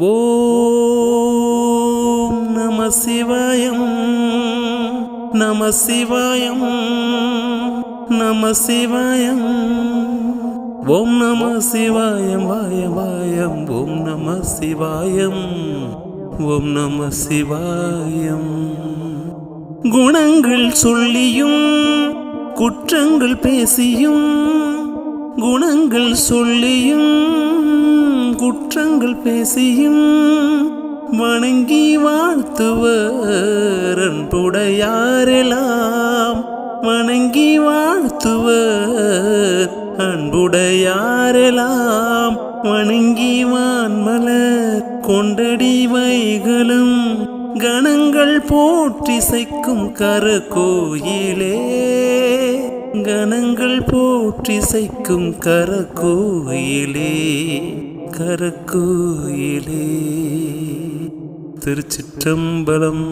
ஓம் நம சிவாயம் நம சிவாயம் நம சிவாயம். ஓம் நம சிவாயம் வாய வாயம். ஓம் நம சிவாயம் ஓம் நம சிவாயம். குணங்கள் சொல்லியும் குற்றங்கள் பேசியும் குணங்கள் சொல்லியும் குற்றங்கள் பேசியும் வணங்கி வாழ்த்துவர் அன்புடையாரெல்லாம் வணங்கி வாழ்த்துவர் அன்புடையாரெல்லாம் வணங்கி வான்மலர் கொண்டடி வைகளும் கணங்கள் போற்றிசைக்கும் கரகோயிலே. கணங்கள் போற்றிசைக்கும் கரகோயிலே. கரகோயிலே திருச்சிற்றம்பலம்.